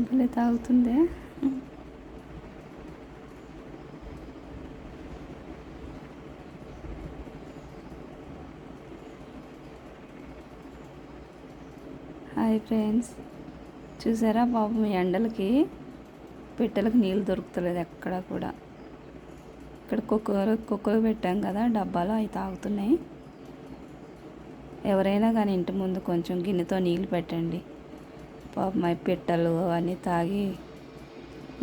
భలే తాగుతుందే. Hi friends. చూసారా బాబు మీ ఎండలకి? పిట్టలకు నీళ్ళు దొరుకుతలేదు ఎక్కడ కూడా. ఇక్కడ కుక్కర్ కుక్కర్ పెట్టాం కదా డబ్బాలో అవి తాగుతున్నాయి. ఎవరైనా కానీ ఇంటి ముందు కొంచెం గిన్నెతో నీళ్ళు పెట్టండి. పాపం అవి పిట్టలు అవన్నీ తాగి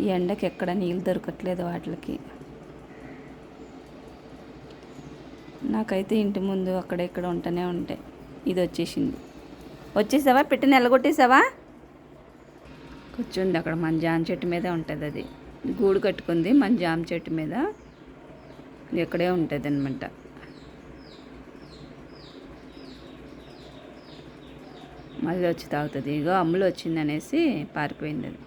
ఈ ఎండకి ఎక్కడ నీళ్ళు దొరకట్లేదు వాటికి. నాకైతే ఇంటి ముందు అక్కడ ఇక్కడ ఉంటూనే ఉంటాయి ఇది వచ్చేసింది. వచ్చేసావా? పిట్ట నెలగొట్టేసావా? కూర్చుంది అక్కడ మన జామ చెట్టు మీదే ఉంటుంది అది. గూడు కట్టుకుంది మన జామ చెట్టు మీద. ఇది ఇక్కడే ఉంటుంది అనమాట మళ్ళీ వచ్చి తాగుతుంది. ఇగో అమ్ములు వచ్చిందనేసి పారిపోయింది అది.